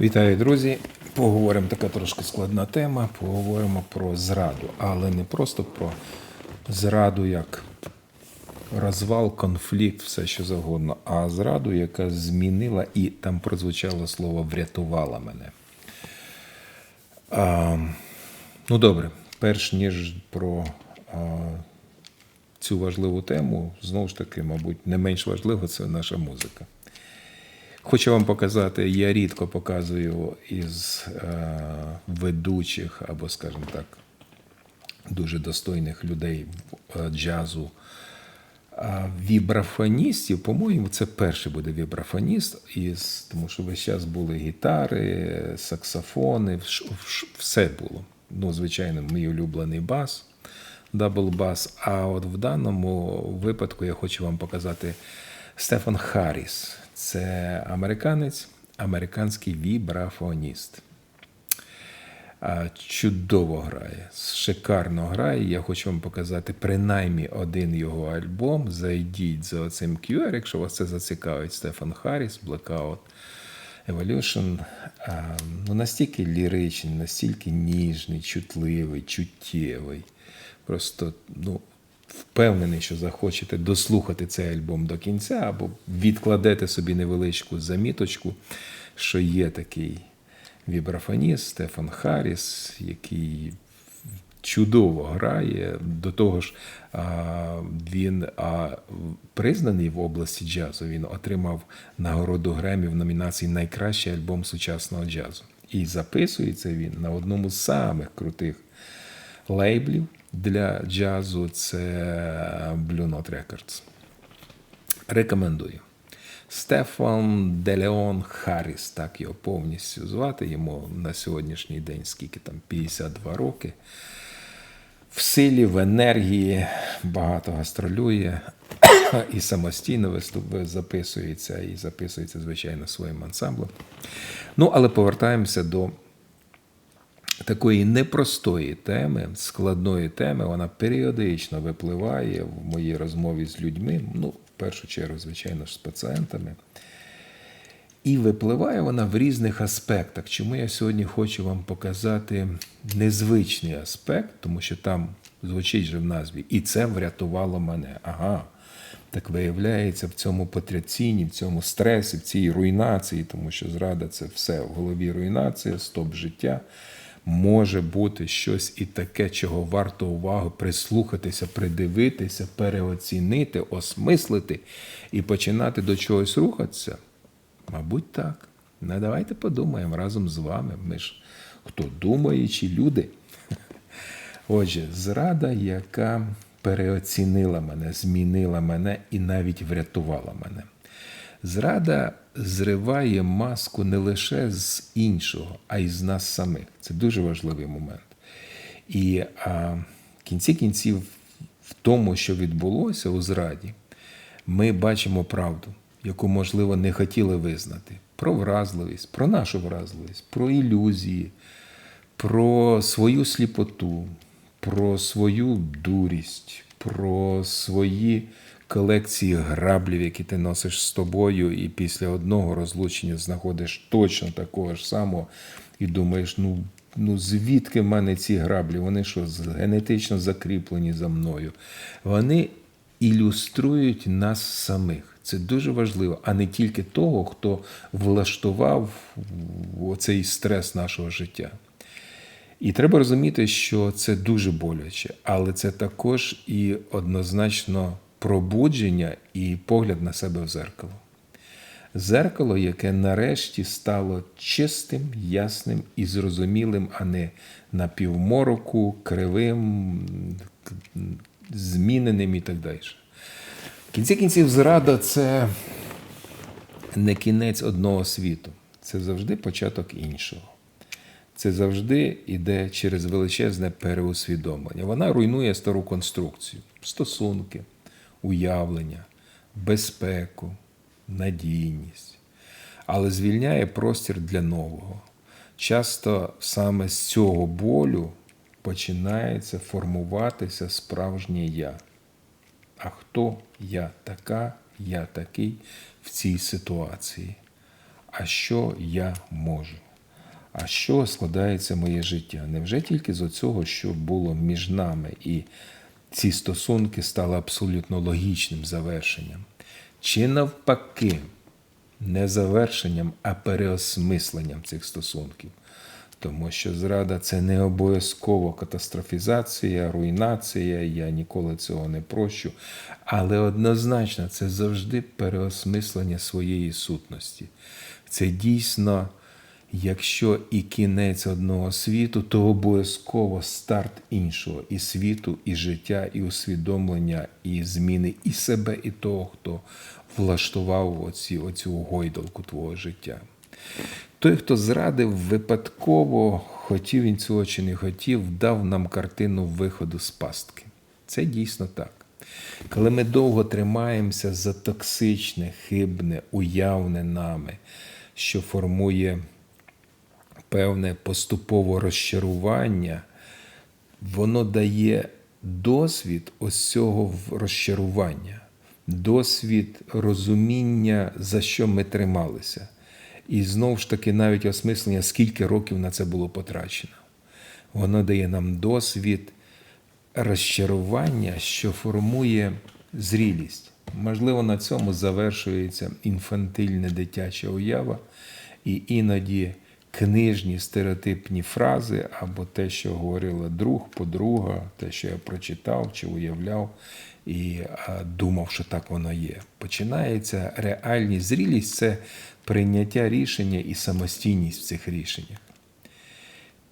Вітаю, друзі! Поговоримо така трошки складна тема. Поговоримо про зраду, але не просто про зраду як розвал, конфлікт, все що завгодно, а зраду, яка змінила і там прозвучало слово врятувала мене. А, ну добре, перш ніж про а, цю важливу тему, знову ж таки, мабуть, не менш важливо це наша музика. Хочу вам показати, я рідко показую із е, ведучих або, скажімо так, дуже достойних людей е, джазу. Вібрафоністів, по-моєму, це перший буде вібрафоніст, із, тому що весь час були гітари, саксофони, все було. Ну, звичайно, мій улюблений бас, дабл бас. А от в даному випадку я хочу вам показати Стефан Харріс. Це американець, американський вібрафоніст. Чудово грає, шикарно грає. Я хочу вам показати принаймні один його альбом. Зайдіть за оцим QR, якщо вас це зацікавить. Стефан Харріс, Blackout Evolution. Ну, настільки ліричний, настільки ніжний, чутливий, чуттєвий. Просто, ну, впевнений, що захочете дослухати цей альбом до кінця, або відкладете собі невеличку заміточку, що є такий вібрафоніст Стефан Харріс, який чудово грає. До того ж, він признаний в області джазу. Він отримав нагороду Гремі в номінації Найкращий альбом сучасного джазу. І записується він на одному з самих крутих лейблів для джазу це Blue Note Records. Рекомендую. Стефан Делеон Харріс, так його повністю звати. Йому на сьогоднішній день скільки там 52 роки. В силі, в енергії, багато гастролює і самостійно виступ- записується, і записується, звичайно, своїм ансамблем. Ну, але повертаємося до такої непростої теми, складної теми, вона періодично випливає в моїй розмові з людьми, ну, в першу чергу, звичайно ж, з пацієнтами. І випливає вона в різних аспектах. Чому я сьогодні хочу вам показати незвичний аспект, тому що там звучить же в назві, і це врятувало мене. Ага. Так виявляється, в цьому потрясінні, в цьому стресі, в цій руйнації, тому що зрада це все в голові руйнація, стоп життя. Може бути щось і таке, чого варто уваги прислухатися, придивитися, переоцінити, осмислити і починати до чогось рухатися. Мабуть, так. Ну, давайте подумаємо разом з вами. Ми ж хто думаючі люди. Отже, зрада, яка переоцінила мене, змінила мене і навіть врятувала мене. Зрада зриває маску не лише з іншого, а й з нас самих. Це дуже важливий момент. І а, в кінці кінців, в тому, що відбулося у зраді, ми бачимо правду, яку, можливо, не хотіли визнати. Про вразливість, про нашу вразливість, про ілюзії, про свою сліпоту, про свою дурість, про свої колекції граблів, які ти носиш з тобою, і після одного розлучення знаходиш точно такого ж самого, і думаєш, ну. Ну, звідки в мене ці граблі? Вони що, генетично закріплені за мною? Вони ілюструють нас самих. Це дуже важливо, а не тільки того, хто влаштував оцей стрес нашого життя. І треба розуміти, що це дуже боляче, але це також і однозначно пробудження і погляд на себе в зеркало. Зеркало, яке нарешті стало чистим, ясним і зрозумілим, а не напівмороку, кривим, зміненим і так далі. В кінці кінців, зрада це не кінець одного світу, це завжди початок іншого. Це завжди йде через величезне переусвідомлення. Вона руйнує стару конструкцію, стосунки, уявлення, безпеку, надійність, але звільняє простір для нового. Часто саме з цього болю починається формуватися справжнє я. А хто я така, я такий в цій ситуації? А що я можу? А що складається моє життя? Невже тільки з оцього, що було між нами, і ці стосунки стали абсолютно логічним завершенням? Чи навпаки, не завершенням, а переосмисленням цих стосунків? Тому що зрада це не обов'язково катастрофізація, руйнація, я ніколи цього не прощу. Але однозначно це завжди переосмислення своєї сутності. Це дійсно, якщо і кінець одного світу, то обов'язково старт іншого і світу, і життя, і усвідомлення, і зміни і себе, і того, хто влаштував оці, оцю гойдалку твого життя. Той, хто зрадив випадково, хотів він цього чи не хотів, дав нам картину виходу з пастки. Це дійсно так. Коли ми довго тримаємося за токсичне, хибне, уявне нами, що формує певне поступове розчарування, воно дає досвід ось цього розчарування, досвід розуміння, за що ми трималися. І знову ж таки, навіть осмислення, скільки років на це було потрачено. Воно дає нам досвід розчарування, що формує зрілість. Можливо, на цьому завершується інфантильна дитяча уява, і іноді книжні стереотипні фрази або те, що говорила друг, подруга, те, що я прочитав чи уявляв і думав, що так воно є. Починається реальність. Зрілість це прийняття рішення і самостійність в цих рішеннях.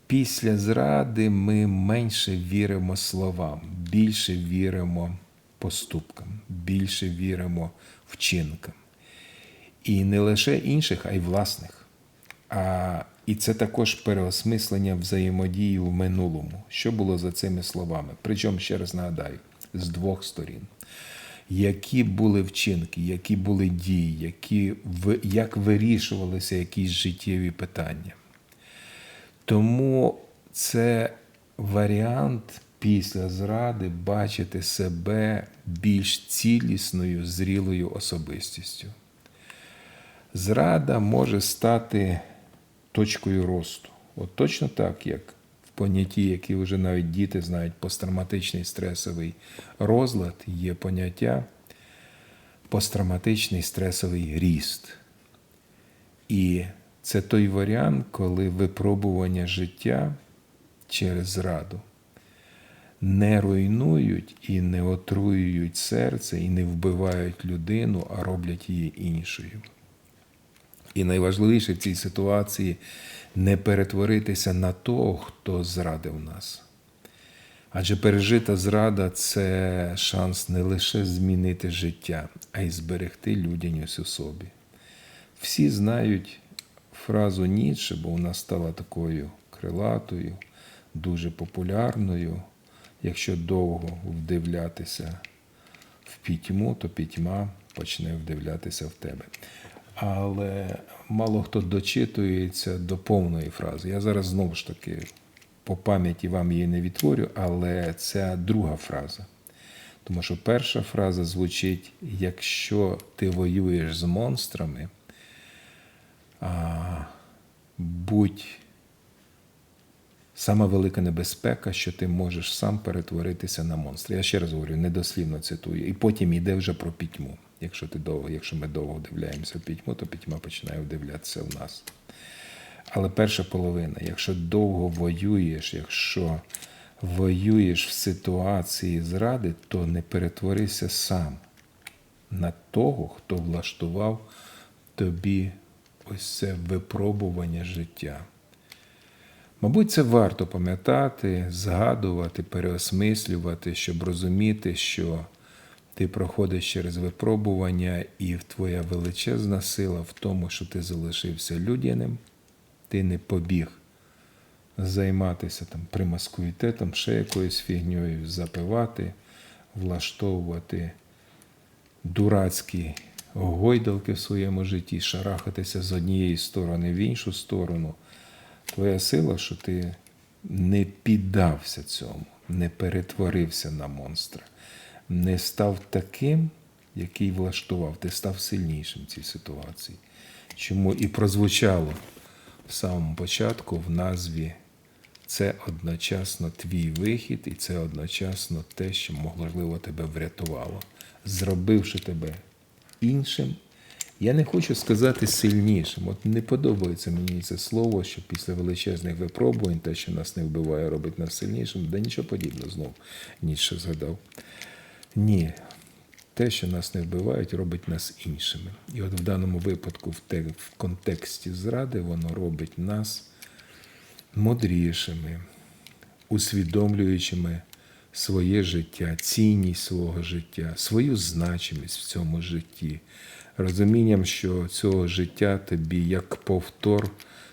Після зради ми менше віримо словам, більше віримо поступкам, більше віримо вчинкам. І не лише інших, а й власних. А, і це також переосмислення взаємодії в минулому. Що було за цими словами? Причому, ще раз нагадаю, з двох сторін. Які були вчинки, які були дії, які, як вирішувалися якісь життєві питання. Тому це варіант після зради бачити себе більш цілісною, зрілою особистістю. Зрада може стати точкою росту. От точно так, як в понятті, які вже навіть діти знають, посттравматичний стресовий розлад, є поняття посттравматичний стресовий ріст. І це той варіант, коли випробування життя через зраду не руйнують і не отруюють серце, і не вбивають людину, а роблять її іншою. І найважливіше в цій ситуації не перетворитися на того, хто зрадив нас. Адже пережита зрада це шанс не лише змінити життя, а й зберегти людяність у собі. Всі знають фразу Ніцше, бо вона стала такою крилатою, дуже популярною. Якщо довго вдивлятися в пітьму, то пітьма почне вдивлятися в тебе. Але мало хто дочитується до повної фрази. Я зараз знову ж таки по пам'яті вам її не відтворю, але це друга фраза. Тому що перша фраза звучить: якщо ти воюєш з монстрами, будь сама велика небезпека, що ти можеш сам перетворитися на монстра. Я ще раз говорю, недослівно цитую. І потім йде вже про пітьму. Якщо ти довго, якщо ми довго вдивляємося в пітьму, то пітьма починає вдивлятися в нас. Але перша половина, якщо довго воюєш, якщо воюєш в ситуації зради, то не перетворися сам на того, хто влаштував тобі ось це випробування життя. Мабуть, це варто пам'ятати, згадувати, переосмислювати, щоб розуміти, що ти проходиш через випробування, і твоя величезна сила в тому, що ти залишився людяним, ти не побіг займатися там примаскуїтетом, ще якоюсь фігньою, запивати, влаштовувати дурацькі гойдалки в своєму житті, шарахатися з однієї сторони в іншу сторону. Твоя сила, що ти не піддався цьому, не перетворився на монстра, не став таким, який влаштував, ти став сильнішим в цій ситуації. Чому і прозвучало в самому початку в назві це одночасно твій вихід, і це одночасно те, що можливо тебе врятувало, зробивши тебе іншим. Я не хочу сказати сильнішим. От не подобається мені це слово, що після величезних випробувань, те, що нас не вбиває, робить нас сильнішим, да нічого подібного знов Ніцше згадав. Ні, те, що нас не вбивають, робить нас іншими. І от в даному випадку, в, те, в контексті зради, воно робить нас мудрішими, усвідомлюючими своє життя, цінність свого життя, свою значимість в цьому житті, розумінням, що цього життя тобі як повтор,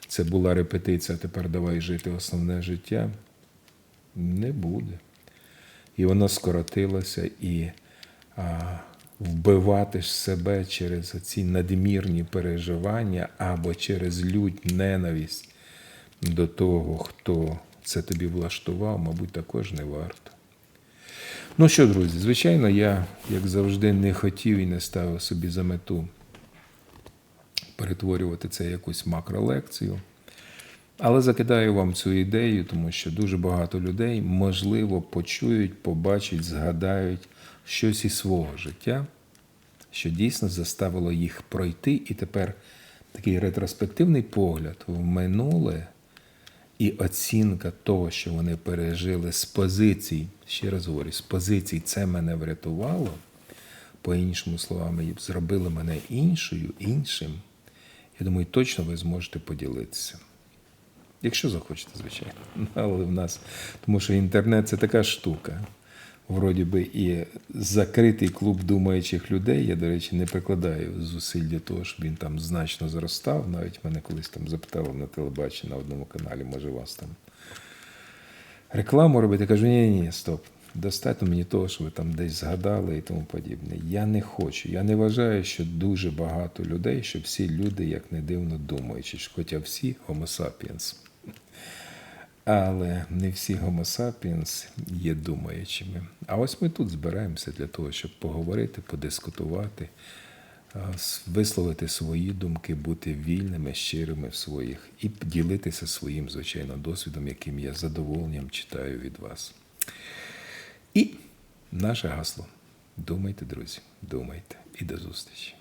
це була репетиція, тепер давай жити основне життя, не буде. І воно скоротилося і а, вбивати ж себе через ці надмірні переживання або через лють, ненависть до того, хто це тобі влаштував, мабуть, також не варто. Ну що, друзі, звичайно, я, як завжди, не хотів і не ставив собі за мету перетворювати це якусь макролекцію. Але закидаю вам цю ідею, тому що дуже багато людей, можливо, почують, побачать, згадають щось із свого життя, що дійсно заставило їх пройти, і тепер такий ретроспективний погляд в минуле і оцінка того, що вони пережили з позицій, ще раз говорю, з позицій це мене врятувало, по-іншому словами, зробили мене іншою, іншим. Я думаю, точно ви зможете поділитися. Якщо захочете, звичайно. Але в нас, тому що інтернет це така штука. Вроді би і закритий клуб думаючих людей. Я, до речі, не прикладаю зусиль для того, щоб він там значно зростав. Навіть мене колись там запитали на телебаченні на одному каналі, може вас там рекламу робити. Я кажу, ні, ні, стоп. Достатньо мені того, що ви там десь згадали і тому подібне. Я не хочу. Я не вважаю, що дуже багато людей, що всі люди, як не дивно, думаючи, хоча всі homo sapiens. Але не всі Homo sapiens є думаючими. А ось ми тут збираємося для того, щоб поговорити, подискутувати, висловити свої думки, бути вільними, щирими в своїх і ділитися своїм, звичайно, досвідом, яким я задоволенням читаю від вас. І наше гасло. Думайте, друзі, думайте і до зустрічі.